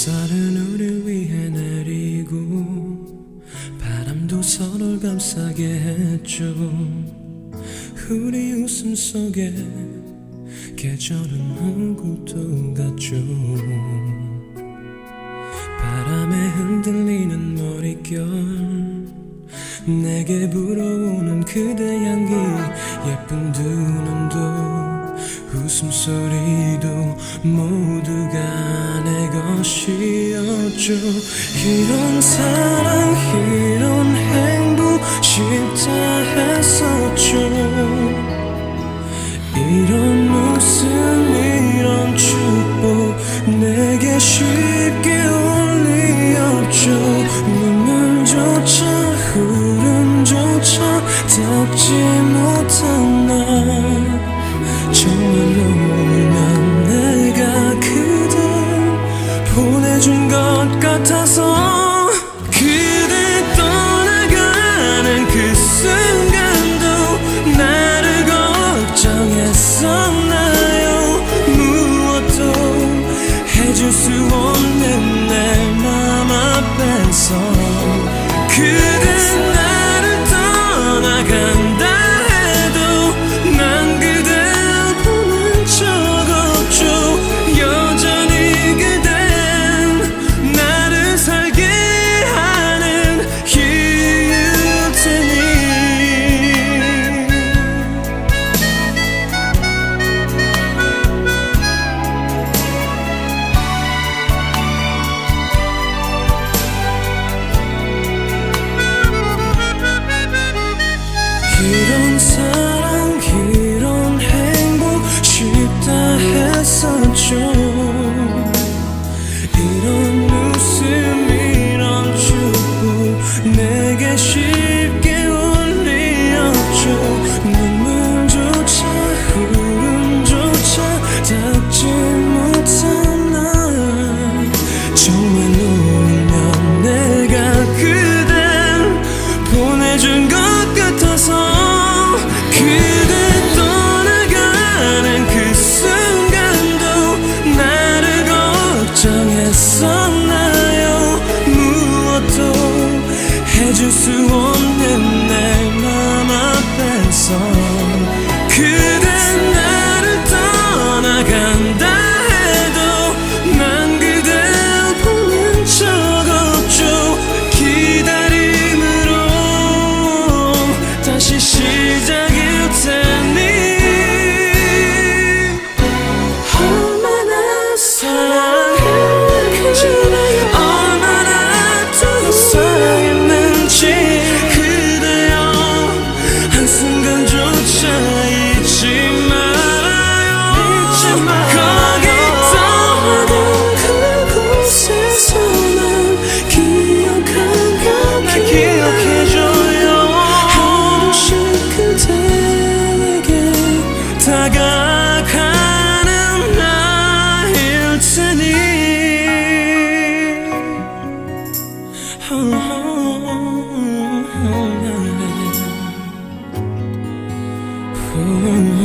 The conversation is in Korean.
햇살은 우리 위해 내리고 바람도 서로를 감싸게 했죠 우리 웃음 속에 계절은 누구도 같죠. 바람에 흔들리는 머릿결 내게 불어오는 그대 향기 예쁜 두 눈도 웃음소리도 모두가 내 것이었죠. 이런 사랑 이런 행복 쉽다 했었죠 이런 웃음 이런 축복 내게 쉽게 올 리 없죠. 눈물조차 흐름조차 닦지 못한 날. 정말로 울면 내가 그댈 보내준 것 같아서 없는 내 맘 앞에서 해줄 수 없는 내 맘 앞에서 그대 나를 떠나간다 해도 난 그댈 보낸 적 없죠. 기다림으로 다시 시작일 테니 얼마나 사랑했 기억해줘요. 하루씩 그대에게 다가가는 나일 테니. Oh